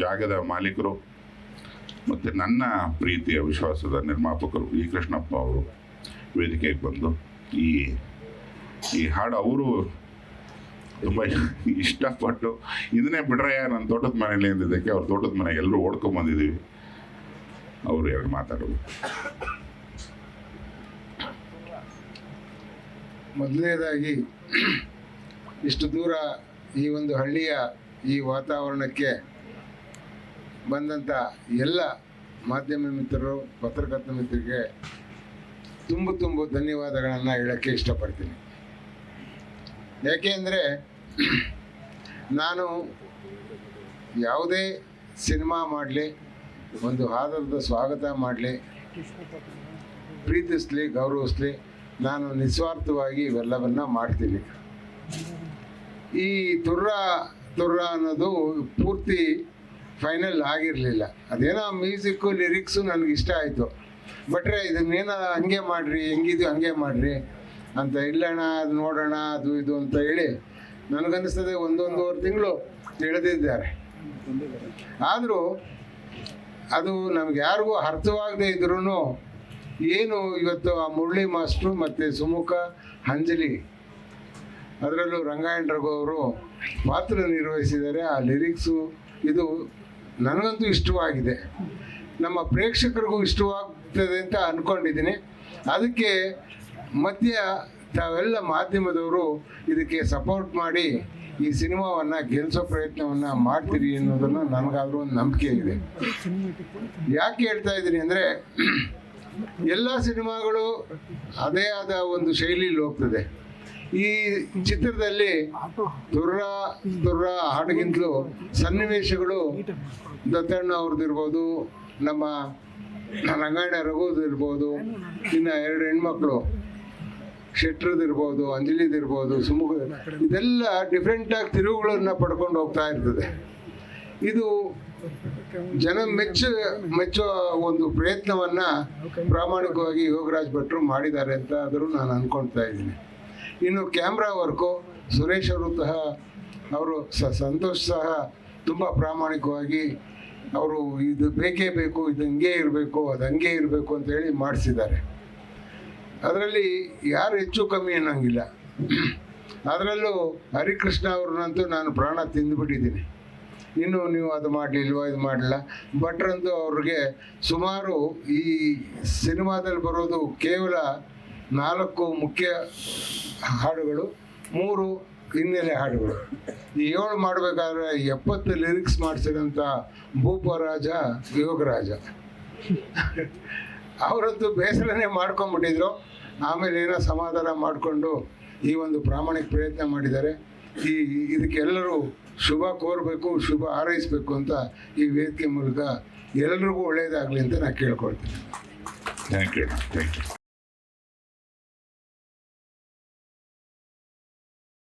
ಜಾಗದ ಮಾಲೀಕರು ಮತ್ತು ನನ್ನ ಪ್ರೀತಿಯ ವಿಶ್ವಾಸದ ನಿರ್ಮಾಪಕರು ಈ ಕೃಷ್ಣಪ್ಪ ಅವರು ವೇದಿಕೆಗೆ ಬಂದು ಈ ಈ ಹಾಡು ಅವರು ತುಂಬ ಇಷ್ಟಪಟ್ಟು, ಇದನ್ನೇ ಬಿಡ್ರಯ್ಯ ನನ್ನ ತೋಟದ ಮನೇಲಿ ಅಂದಿದ್ದಕ್ಕೆ ಅವ್ರ ತೋಟದ ಮನೆಗೆ ಎಲ್ಲರೂ ಓಡ್ಕೊಂಬಂದಿದ್ದೀವಿ ಅವರು ಎರಡು ಮಾತಾಡೋದು ಮೊದಲನೇದಾಗಿ, ಇಷ್ಟು ದೂರ ಈ ಒಂದು ಹಳ್ಳಿಯ ಈ ವಾತಾವರಣಕ್ಕೆ ಬಂದಂಥ ಎಲ್ಲ ಮಾಧ್ಯಮ ಮಿತ್ರರು, ಪತ್ರಕರ್ತ ಮಿತ್ರರಿಗೆ ತುಂಬು ತುಂಬ ಧನ್ಯವಾದಗಳನ್ನು ಹೇಳೋಕ್ಕೆ ಇಷ್ಟಪಡ್ತೀನಿ. ಯಾಕೆ ನಾನು ಯಾವುದೇ ಸಿನಿಮಾ ಮಾಡಲಿ, ಒಂದು ಆಧಾರದ ಸ್ವಾಗತ ಮಾಡಲಿ, ಪ್ರೀತಿಸ್ಲಿ, ಗೌರವಿಸ್ಲಿ, ನಾನು ನಿಸ್ವಾರ್ಥವಾಗಿ ಇವೆಲ್ಲವನ್ನ ಮಾಡ್ತೀನಿ. ಈ ತುರ್ರ ತುರ್ರ ಅನ್ನೋದು ಪೂರ್ತಿ ಫೈನಲ್ ಆಗಿರಲಿಲ್ಲ. ಅದೇನೋ ಮ್ಯೂಸಿಕ್ಕು ಲಿರಿಕ್ಸು ನನಗೆ ಇಷ್ಟ ಆಯಿತು. ಬಟ್ರೆ ಇದನ್ನೇನೋ ಹಂಗೆ ಮಾಡಿರಿ ಹೆಂಗಿದು ಹಂಗೆ ಮಾಡಿರಿ ಅಂತ ಇಲ್ಲಣ್ಣ, ಅದು ನೋಡೋಣ, ಅದು ಇದು ಅಂತ ಹೇಳಿ ನನಗನ್ನಿಸ್ತದೆ ಒಂದೊಂದೂವರೆ ತಿಂಗಳು ಎಳೆದಿದ್ದಾರೆ. ಆದರೂ ಅದು ನಮ್ಗೆ ಯಾರಿಗೂ ಅರ್ಥವಾಗದೇ ಇದ್ರೂ ಏನು ಇವತ್ತು ಆ ಮುರಳಿ ಮಾಸ್ಟ್ರು ಮತ್ತು ಸುಮುಖ, ಅಂಜಲಿ ಅದರಲ್ಲೂ ರಂಗಾಯಣ ರಘು ಅವರು ಪಾತ್ರ ನಿರ್ವಹಿಸಿದ್ದಾರೆ. ಆ ಲಿರಿಕ್ಸು ಇದು ನನಗಂತೂ ಇಷ್ಟವಾಗಿದೆ. ನಮ್ಮ ಪ್ರೇಕ್ಷಕರಿಗೂ ಇಷ್ಟವಾಗ್ತದೆ ಅಂತ ಅಂದ್ಕೊಂಡಿದ್ದೀನಿ ಅದಕ್ಕೆ ಮಧ್ಯ ತಾವೆಲ್ಲ ಮಾಧ್ಯಮದವರು ಇದಕ್ಕೆ ಸಪೋರ್ಟ್ ಮಾಡಿ ಈ ಸಿನಿಮಾವನ್ನು ಗೆಲ್ಲಿಸೋ ಪ್ರಯತ್ನವನ್ನು ಮಾಡ್ತೀರಿ ಅನ್ನೋದನ್ನು ನನಗಾದರೂ ಒಂದು ನಂಬಿಕೆ ಇದೆ. ಯಾಕೆ ಹೇಳ್ತಾ ಇದ್ದೀನಿ ಅಂದರೆ ಎಲ್ಲ ಸಿನಿಮಾಗಳು ಅದೇ ಆದ ಒಂದು ಶೈಲಿಯಲ್ಲಿ ಹೋಗ್ತದೆ. ಈ ಚಿತ್ರದಲ್ಲಿ ದುರ್ರ ದುರ್ರ ಹಾಡುಗಿಂತಲೂ ಸನ್ನಿವೇಶಗಳು ದತ್ತಣ್ಣ ಅವ್ರದ್ದಿರ್ಬೋದು, ನಮ್ಮ ರಂಗಾಯಣ ರಘುದು ಇರ್ಬೋದು ಇನ್ನು ಎರಡು ಹೆಣ್ಮಕ್ಳು ಶೆಟ್ರದಿರ್ಬೋದು ಅಂಜಲಿದಿರ್ಬೋದು ಸುಮುಖ ಇದೆಲ್ಲ ಡಿಫ್ರೆಂಟಾಗಿ ತಿರುವುಗಳನ್ನು ಪಡ್ಕೊಂಡು ಹೋಗ್ತಾ ಇರ್ತದೆ. ಇದು ಜನ ಮೆಚ್ಚ, ಮೆಚ್ಚುವ ಒಂದು ಪ್ರಯತ್ನವನ್ನು ಪ್ರಾಮಾಣಿಕವಾಗಿ ಯೋಗರಾಜ್ ಭಟ್ರು ಮಾಡಿದ್ದಾರೆ ಅಂತ ಆದರೂ ನಾನು ಅಂದ್ಕೊಳ್ತಾ ಇದ್ದೀನಿ. ಇನ್ನು ಕ್ಯಾಮ್ರಾ ವರ್ಕು ಸುರೇಶ್ ಅವರು ಸಹ, ಅವರು ಸ ಸಂತೋಷ್ ಸಹ ತುಂಬ ಪ್ರಾಮಾಣಿಕವಾಗಿ ಅವರು ಇದು ಬೇಕೇ ಬೇಕು, ಇದು ಹಂಗೆ ಇರಬೇಕು, ಅದು ಹಂಗೆ ಇರಬೇಕು ಅಂತ ಹೇಳಿ ಮಾಡಿಸಿದ್ದಾರೆ. ಅದರಲ್ಲಿ ಯಾರು ಹೆಚ್ಚು ಕಮ್ಮಿ ಅನ್ನೋಂಗಿಲ್ಲ. ಅದರಲ್ಲೂ ಹರಿಕೃಷ್ಣ ಅವ್ರನ್ನಂತೂ ನಾನು ಪ್ರಾಣ ತಿಂದುಬಿಟ್ಟಿದ್ದೀನಿ. ಇನ್ನು ನೀವು ಅದು ಮಾಡಲಿಲ್ವ, ಇದು ಮಾಡಲಿಲ್ಲ. ಭಟ್ರಂತೂ ಅವ್ರಿಗೆ ಸುಮಾರು ಈ ಸಿನಿಮಾದಲ್ಲಿ ಬರೋದು ಕೇವಲ ನಾಲ್ಕು ಮುಖ್ಯ ಹಾಡುಗಳು, ಮೂರು ಹಿನ್ನೆಲೆ ಹಾಡುಗಳು. ಈ ಏಳು ಮಾಡಬೇಕಾದ್ರೆ ಎಪ್ಪತ್ತು ಲಿರಿಕ್ಸ್ ಮಾಡಿಸಿದಂಥ ಭೂಪರಾಜ, ಯೋಗರಾಜ. ಅವರದ್ದು ಬೇಸರನೇ ಮಾಡ್ಕೊಂಬಿಟ್ಟಿದ್ರು. ಆಮೇಲೆ ಏನೋ ಸಮಾಧಾನ ಮಾಡಿಕೊಂಡು ಈ ಒಂದು ಪ್ರಾಮಾಣಿಕ ಪ್ರಯತ್ನ ಮಾಡಿದ್ದಾರೆ. ಈ ಇದಕ್ಕೆಲ್ಲರೂ ಶುಭ ಕೋರಬೇಕು, ಶುಭ ಹಾರೈಸಬೇಕು ಅಂತ ಈ ವೇದಿಕೆ ಮೂಲಕ ಎಲ್ಲರಿಗೂ ಒಳ್ಳೆಯದಾಗಲಿ ಅಂತ ನಾನು ಕೇಳ್ಕೊಳ್ತೀನಿ. Thank you thank you